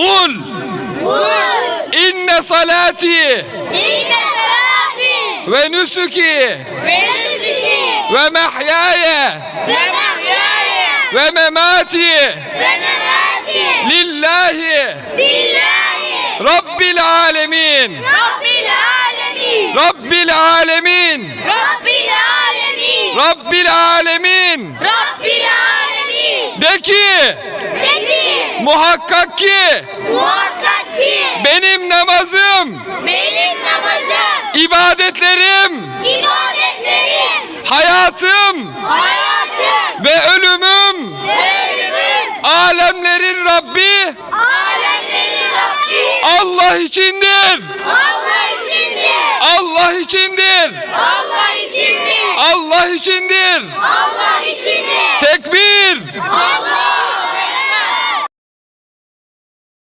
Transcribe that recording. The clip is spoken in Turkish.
Kul. Kul. İnne salati. İnne salati. Ve nusuki. Ve nusuki. Ve mahyaya ve mahyaya ve memati. Ve memati. Lillahi. Lillahi. Rabbil alemin. Rabbil alemin. Rabbil alemin. Rabbil alemin. Rabbil alemin. Rabbil alemin. De ki muhakkak ki. Muhakkak ki. Benim namazım, benim namazım, ibadetlerim, ibadetlerim, hayatım. Hayatım. Ve ölümüm. Ve ölümüm. Alemlerin Rabbi. Alemlerin Rabbi. Allah içindir. Allah içindir. Allah içindir. Allah içindir. Allah içindir. Allah